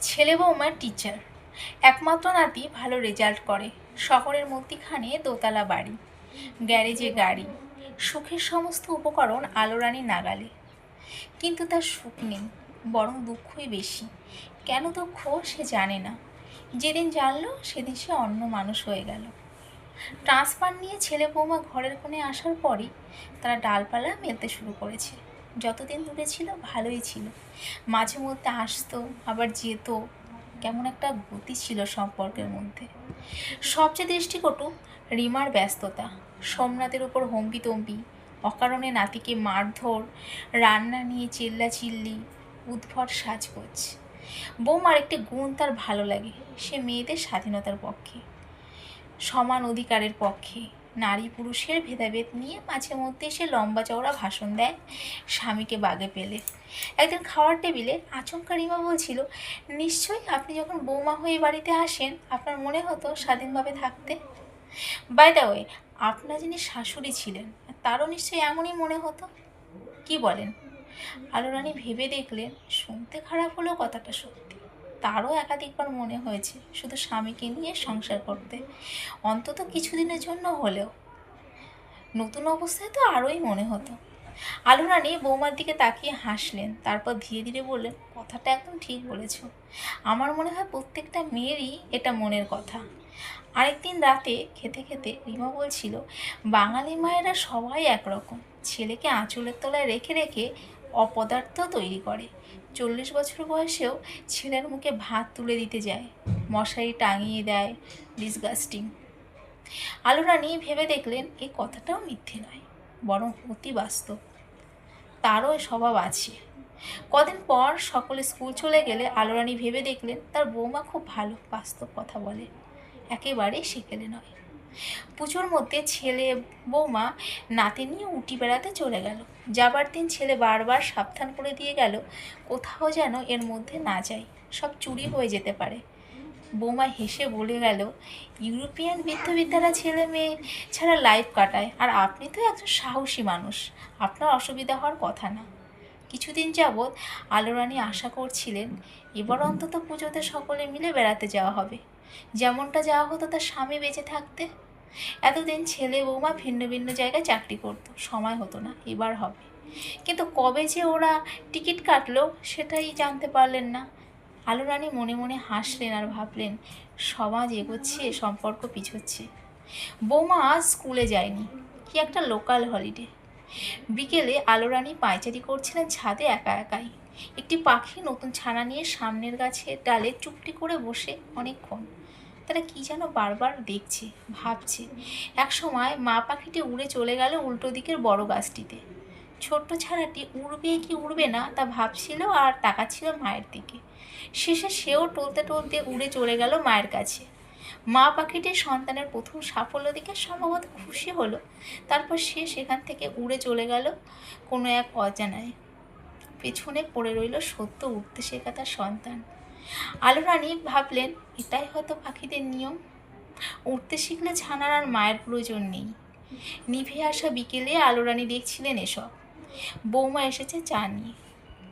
ছেলে বৌমার টিচার একমাত্র নাতি ভালো রেজাল্ট করে। শহরের মধ্যিখানে দোতলা বাড়ি গ্যারেজে গাড়ি, সুখের সমস্ত উপকরণ আলোরানি নাগালে। কিন্তু তার সুখ নেই, বরং দুঃখই বেশি। কেন দুঃখ সে জানে না। যেদিন জানলো, সেদিন সে অন্য মানুষ হয়ে গেল। ট্রান্সফার নিয়ে ছেলে বৌমা ঘরের কোণে আসার পরই তারা ডালপালা মেলতে শুরু করেছে। যতদিন দূরে ছিল, ভালোই ছিল। মাঝে মধ্যে আসতো, আবার যেত। কেমন একটা গতি ছিল সম্পর্কের মধ্যে। সবচেয়ে দৃষ্টিকটু রিমার ব্যস্ততা। সোমনাথের উপর হম্বিতম্বি, অকারণে নাতিকে মারধর, রান্না নিয়ে চিল্লা চিল্লি উদ্ভট সাজগোজ। বৌমার একটি গুণ তার ভালো লাগে, সে মেয়েদের স্বাধীনতার পক্ষে। সমান অধিকারের পক্ষে। নারী পুরুষের ভেদাভেদ নিয়ে মাঝে মধ্যে সে লম্বা চওড়া ভাষণ দেয় স্বামীকে বাগে পেলে। একদিন খাওয়ার টেবিলে আচমকা রিমা বলছিল, নিশ্চয়ই আপনি যখন বৌমা হয়ে বাড়িতে আসেন, আপনার মনে হতো স্বাধীনভাবে থাকতে? বাই দ্য ওয়ে আপনার যিনি শাশুড়ি ছিলেন, তারও নিশ্চয়ই এমনই মনে হতো? কি বলেন? আলো রানী ভেবে দেখলেন, শুনতে খারাপ হলেও কথাটা সত্যি। তারও একাধিকবার মনে হয়েছে শুধু স্বামীকে নিয়ে সংসার করতে। অন্তত কিছুদিনের জন্য হলেও। নতুন অবস্থায় তো আরোই মনে হতো। আলু রানী বৌমার দিকে তাকিয়ে হাসলেন, তারপর ধীরে ধীরে বললেন, কথাটা একদম ঠিক বলেছ। আমার মনে হয় প্রত্যেকটা মেয়েরই এটা মনের কথা। আরেকদিন রাতে খেতে খেতে রিমা বলছিল, বাঙালি মায়েরা সবাই একরকম। ছেলেকে আঁচলের তলায় রেখে রেখে অপদার্থ তৈরি করে। চল্লিশ বছর বয়সেও ছেলের মুখে ভাত তুলে দিতে যায়। মশারি টাঙিয়ে দেয়। ডিসগাস্টিং আলু রানী ভেবে দেখলেন এই কথাটাও মিথ্যে নয়, বরং অতি বাস্তব। তারও এ স্বভাব আছে। কদিন পর সকলে স্কুল চলে গেলে আলোরানি ভেবে দেখলেন, তার বৌমা খুব ভালো বাস্তব কথা বলে। একেবারেই সেকেলে নয়। পুজোর মধ্যে ছেলে বৌমা নাতি নিয়ে উটি বেড়াতে চলে গেল। যাবার দিন ছেলে বারবার সাবধান করে দিয়ে গেল, কোথাও যেন এর মধ্যে না যায় সব চুরি হয়ে যেতে পারে। বৌমা হেসে বলে গেল, ইউরোপিয়ান বৃদ্ধবিদ্যারা ছেলে মেয়ে ছাড়া লাইফ কাটায়, আর আপনি তো একজন সাহসী মানুষ, আপনার অসুবিধা হওয়ার কথা না। কিছুদিন যাবৎ আলোরানি আশা করছিলেন, এবার অন্তত পুজোতে সকলে মিলে বেড়াতে যাওয়া হবে। যেমনটা যাওয়া হতো তার স্বামী বেঁচে থাকতে। এতদিন ছেলে বৌমা ভিন্ন ভিন্ন জায়গায় চাকরি করতো, সময় হতো না, এবার হবে। কিন্তু কবে যে ওরা টিকিট কাটলো সেটাই জানতে পারলেন না। আলু রানী মনে মনে হাসলেন আর ভাবলেন, সমাজ এগোচ্ছে, সম্পর্ক পিছোচ্ছে। বৌমা আজ স্কুলে যায়নি, কি একটা লোকাল হলিডে। বিকেলে আলো রানী পায়চারি করছিলেন ছাদে একা একাই। একটি পাখি নতুন ছানা নিয়ে সামনের গাছের ডালে চুপটি করে বসে অনেকক্ষণ। তারা কি যেন বারবার দেখছে, ভাবছে। এক সময় মা পাখিটি উড়ে চলে গেল উল্টো দিকের বড় গাছটিতে। ছোট্ট ছানাটি উড়বে কি উড়বে না তা ভাবছিল আর তাকাচ্ছিল মায়ের দিকে। শেষে সেও টলতে টলতে উড়ে চলে গেল মায়ের কাছে। মা পাখিটির সন্তানের প্রথম সাফল্য দেখে সম্ভবত খুশি হলো। তারপর সে সেখান থেকে উড়ে চলে গেল কোনো এক অজানায়। পেছনে পড়ে রইল সত্য উঠতে শেখা তার সন্তান। আলো রানী ভাবলেন, এটাই হয়তো পাখিদের নিয়ম। উঠতে শিখলে ছানার আর মায়ের প্রয়োজন নেই। নিভে আসা বিকেলে আলো রানী দেখছিলেন এসব। বৌমা এসেছে চা নিয়ে।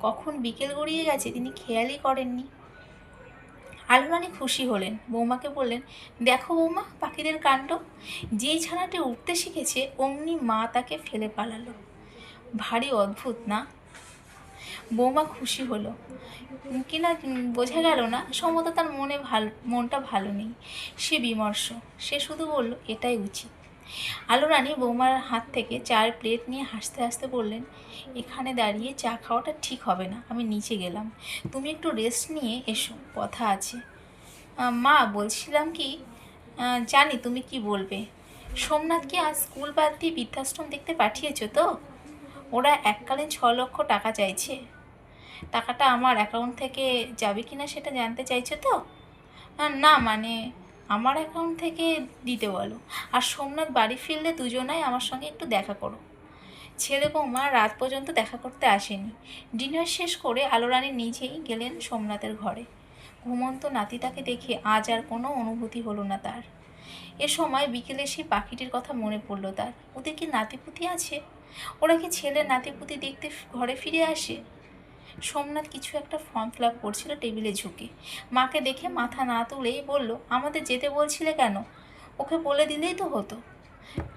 কখন বিকেল গড়িয়ে গেছে তিনি খেয়ালই করেননি। আলু রানী খুশি হলেন। বৌমাকে বললেন, দেখো বৌমা, পাখিদের কাণ্ড। যেই ছানাটি উঠতে শিখেছে, অমনি মা তাকে ফেলে পালালো। ভারী অদ্ভুত, না? বৌমা খুশি হলো। কিনা বোঝা গেল না সম্ভবত তার মনে ভালো, মনটা ভালো নেই। সে বিমর্ষ, সে শুধু বলল, এটাই উচিত। আলো রানী বৌমার হাত থেকে চার প্লেট নিয়ে হাসতে হাসতে বললেন, এখানে দাঁড়িয়ে চা খাওয়াটা ঠিক হবে না, আমি নিচে গেলাম। তুমি একটু রেস্ট নিয়ে এসো, কথা আছে। মা, বলছিলাম কি জানি তুমি কি বলবে। সোমনাথকে আজ স্কুল বাদ দিয়ে বৃদ্ধাশ্রম দেখতে পাঠিয়েছো তো? ওরা এককালীন ছ লক্ষ টাকা চাইছে। টাকাটা আমার অ্যাকাউন্ট থেকে যাবে কি না সেটা জানতে চাইছো তো? না মানে আমার অ্যাকাউন্ট থেকে দিতে বলো। আর সোমনাথ বাড়ি ফিরলে দুজনাই আমার সঙ্গে একটু দেখা করো। ছেলে বৌমা রাত পর্যন্ত দেখা করতে আসেনি। ডিনার শেষ করে আলোরানী নিজেই গেলেন সোমনাথের ঘরে। ঘুমন্ত নাতিটাকে দেখে আজ আর কোনো অনুভূতি হলো না তার। এ সময় বিকেলে সেই পাখিটির কথা মনে পড়ল তার। ওদের কি নাতিপুতি আছে? ওরা কি ছেলে নাতিপুতি দেখতে ঘরে ফিরে আসে? সোমনাথ কিছু একটা ফর্ম ফিল আপ করছিল টেবিলে ঝুঁকে। মাকে দেখে মাথা না তুলেই বলল, আমাদের যেতে বলছিলে কেন? ওকে বলে দিলেই তো হতো।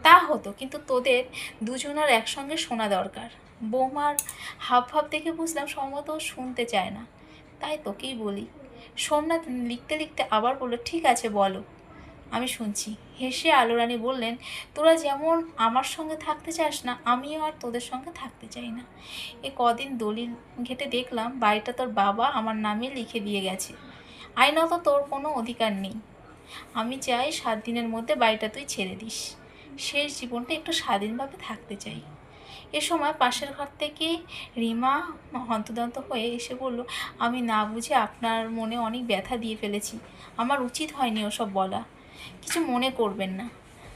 তা হতো, কিন্তু তোদের দুজনার একসঙ্গে শোনা দরকার। বৌমার হাব ভাব দেখে বুঝলাম সম্ভবত শুনতে চায় না। তাই তোকেই বলি। সোমনাথ লিখতে লিখতে আবার বলল, ঠিক আছে, বলো। আমি শুনছি। হেসে আলোরানী বললেন, তোরা যেমন আমার সঙ্গে থাকতে চাস না, আমিও আর তোদের সঙ্গে থাকতে চাই না। এ কদিন দলিল ঘেটে দেখলাম, বাড়িটা তোর বাবা আমার নামে লিখে দিয়ে গেছে। আইনত তোর কোনো অধিকার নেই। আমি চাই সাত দিনের মধ্যে বাড়িটা তুই ছেড়ে দিস। শেষ জীবনটা একটু স্বাধীনভাবে থাকতে চাই। এ সময় পাশের ঘর থেকে রিমা হন্তদন্ত হয়ে এসে বলল, আমি না বুঝে আপনার মনে অনেক ব্যথা দিয়ে ফেলেছি। আমার উচিত হয়নি ওসব বলা। কিছু মনে করবেন না।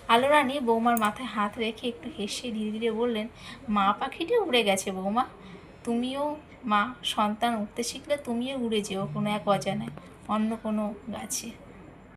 আলো রানী বৌমার মাথায় হাত রেখে একটু হেসে ধীরে ধীরে বললেন, মা পাখিটি উড়ে গেছে বৌমা। তুমিও মা, সন্তান উঠতে শিখলে তুমিও উড়ে যেও কোনো এক অজানায়, অন্য কোনো গাছে।